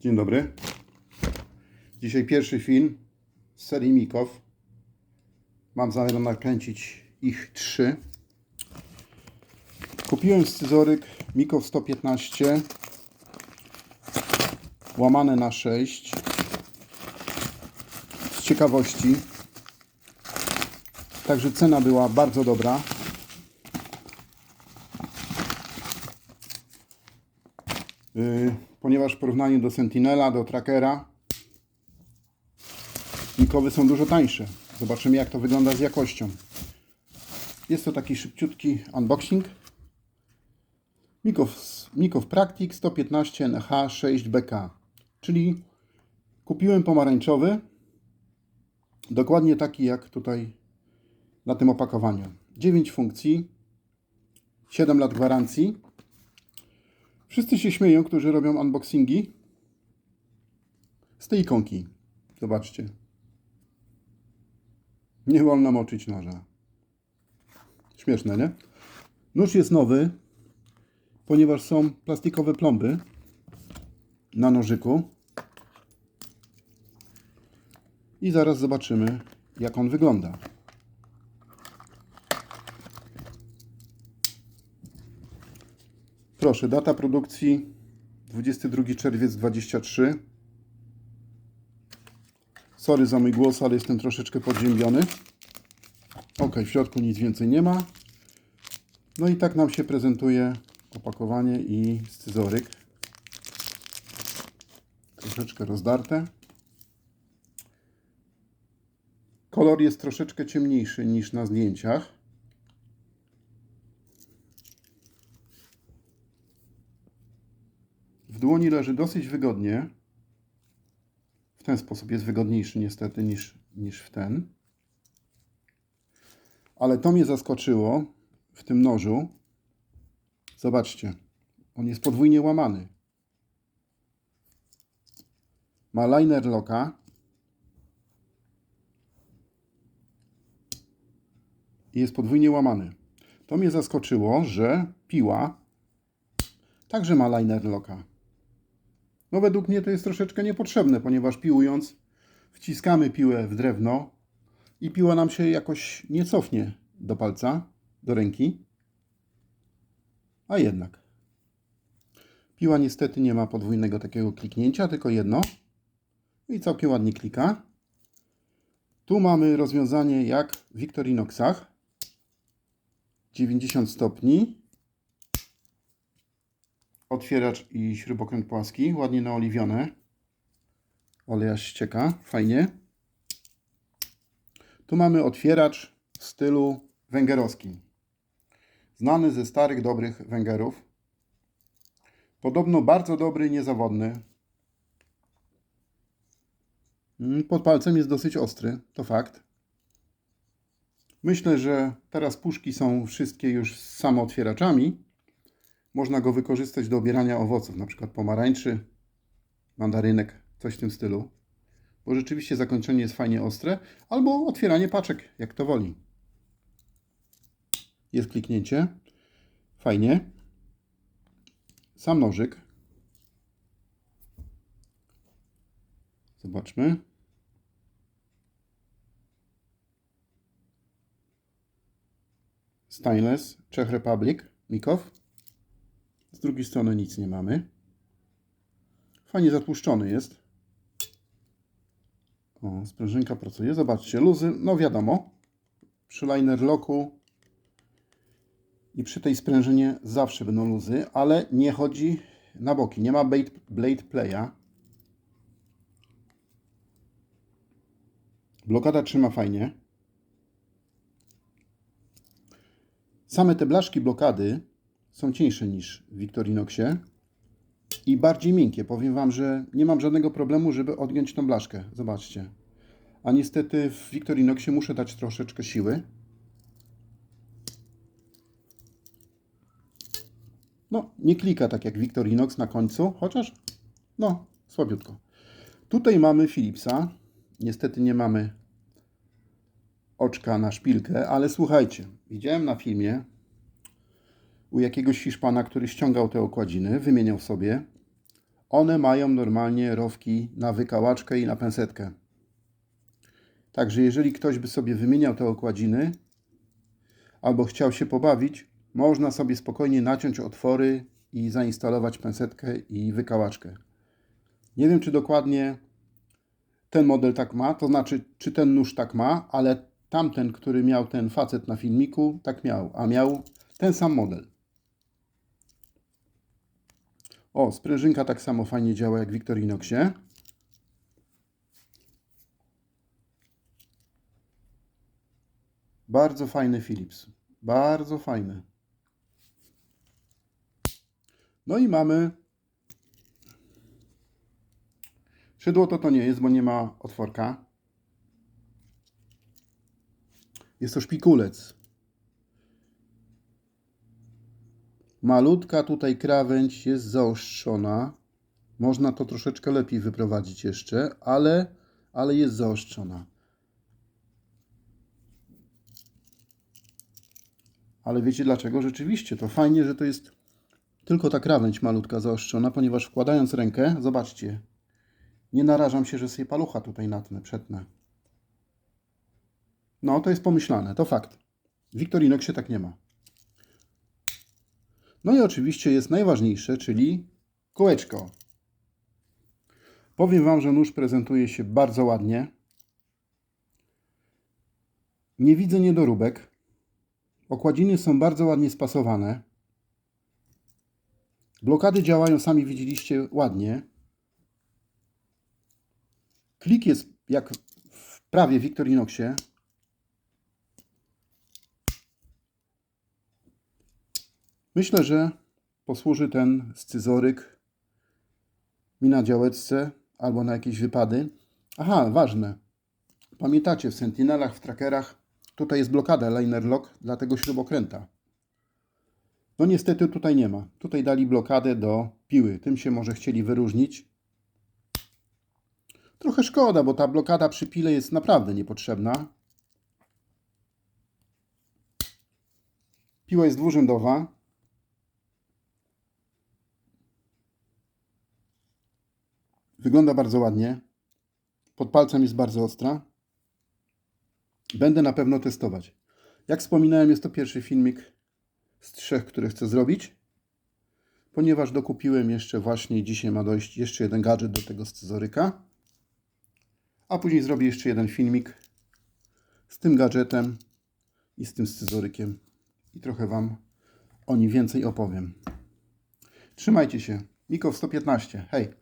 Dzień dobry. Dzisiaj pierwszy film z serii Mikow. Mam zamiar nakręcić ich trzy. Kupiłem scyzoryk Mikow 115 łamane na 6 z ciekawości. Także cena była bardzo dobra. Ponieważ w porównaniu do Sentinela, do Trackera, Mikowy są dużo tańsze. Zobaczymy jak to wygląda z jakością. Jest to taki szybciutki unboxing. Mikow, Mikow Practic 115 NH 6BK. Czyli kupiłem pomarańczowy. Dokładnie taki jak tutaj na tym opakowaniu. 9 funkcji, 7 lat gwarancji. Wszyscy się śmieją, którzy robią unboxingi z tej ikonki. Zobaczcie. Nie wolno moczyć noża. Śmieszne, nie? Nóż jest nowy, ponieważ są plastikowe plomby na nożyku. I zaraz zobaczymy, jak on wygląda. Proszę, data produkcji 22 czerwiec 23. Sorry za mój głos, ale jestem troszeczkę podziębiony. Ok, w środku nic więcej nie ma. No i tak nam się prezentuje opakowanie i scyzoryk. Troszeczkę rozdarte. Kolor jest troszeczkę ciemniejszy niż na zdjęciach. Dłoni leży dosyć wygodnie. W ten sposób jest wygodniejszy niestety niż, niż w ten. Ale to mnie zaskoczyło w tym nożu. Zobaczcie, on jest podwójnie łamany. Ma liner locka. I jest podwójnie łamany. To mnie zaskoczyło, że piła także ma liner locka. No według mnie to jest troszeczkę niepotrzebne, ponieważ piłując wciskamy piłę w drewno i piła nam się jakoś nie cofnie do palca, do ręki. A jednak. Piła niestety nie ma podwójnego takiego kliknięcia, tylko jedno. I całkiem ładnie klika. Tu mamy rozwiązanie jak w Victorinoxach. 90 stopni otwieracz i śrubokręt płaski, ładnie naoliwione. Oleja ścieka, fajnie. Tu mamy otwieracz w stylu węgierowskim. Znany ze starych, dobrych węgerów. Podobno bardzo dobry niezawodny. Mm, Pod palcem jest dosyć ostry, to fakt. Myślę, że teraz puszki są wszystkie już z samootwieraczami. Można go wykorzystać do obierania owoców, na przykład pomarańczy, mandarynek, coś w tym stylu. Bo rzeczywiście zakończenie jest fajnie ostre, albo otwieranie paczek, jak to woli. Jest kliknięcie. Fajnie. Sam nożyk. Zobaczmy. Stainless, Czech Republic, Mikow. Z drugiej strony nic nie mamy. Fajnie zatłuszczony jest. O, sprężynka pracuje. Zobaczcie, luzy, no wiadomo. Przy liner locku i przy tej sprężynie zawsze będą luzy, ale nie chodzi na boki. Nie ma blade, blade playa. Blokada trzyma fajnie. Same te blaszki blokady są cieńsze niż w Victorinoxie i bardziej miękkie. Powiem Wam, że nie mam żadnego problemu, żeby odgiąć tą blaszkę. Zobaczcie. A niestety w Victorinoxie muszę dać troszeczkę siły. No, nie klika tak jak Victorinox na końcu, chociaż no, słabiutko. Tutaj mamy Philipsa. Niestety nie mamy oczka na szpilkę, ale słuchajcie, widziałem na filmie u jakiegoś Hiszpana, który ściągał te okładziny, wymieniał sobie, one mają normalnie rowki na wykałaczkę i na pensetkę. Także jeżeli ktoś by sobie wymieniał te okładziny albo chciał się pobawić, można sobie spokojnie naciąć otwory i zainstalować pensetkę i wykałaczkę. Nie wiem, czy dokładnie ten model tak ma, to znaczy, czy ten nóż tak ma, ale tamten, który miał ten facet na filmiku, tak miał, a miał ten sam model. O, sprężynka tak samo fajnie działa jak w Victorinoxie. Bardzo fajny Philips. Bardzo fajny. No i mamy Szydło to to nie jest, bo nie ma otworka. Jest to szpikulec. Malutka tutaj krawędź jest zaostrzona. Można to troszeczkę lepiej wyprowadzić jeszcze, ale, ale jest zaostrzona. Ale wiecie dlaczego? Rzeczywiście, to fajnie, że to jest tylko ta krawędź malutka zaostrzona, ponieważ wkładając rękę, zobaczcie, nie narażam się, że sobie palucha tutaj natnę, przetnę. No, to jest pomyślane, to fakt. W Victorinoxie tak nie ma. No i oczywiście jest najważniejsze, czyli kółeczko. Powiem Wam, że nóż prezentuje się bardzo ładnie. Nie widzę niedoróbek. Okładziny są bardzo ładnie spasowane. Blokady działają, sami widzieliście, ładnie. Klik jest jak w prawie Victorinoxie. Myślę, że posłuży ten scyzoryk mi na działeczce albo na jakieś wypady. Aha, ważne. Pamiętacie, w Sentinelach, w trackerach tutaj jest blokada liner lock dla tego śrubokręta. No niestety tutaj nie ma. Tutaj dali blokadę do piły. Tym się może chcieli wyróżnić. Trochę szkoda, bo ta blokada przy pile jest naprawdę niepotrzebna. Piła jest dwurzędowa. Wygląda bardzo ładnie. Pod palcem jest bardzo ostra. Będę na pewno testować. Jak wspominałem, jest to pierwszy filmik z trzech, które chcę zrobić. Ponieważ dokupiłem jeszcze właśnie, dzisiaj ma dojść jeszcze jeden gadżet do tego scyzoryka. A później zrobię jeszcze jeden filmik z tym gadżetem i z tym scyzorykiem. I trochę Wam o nim więcej opowiem. Trzymajcie się. Miko w 115. Hej!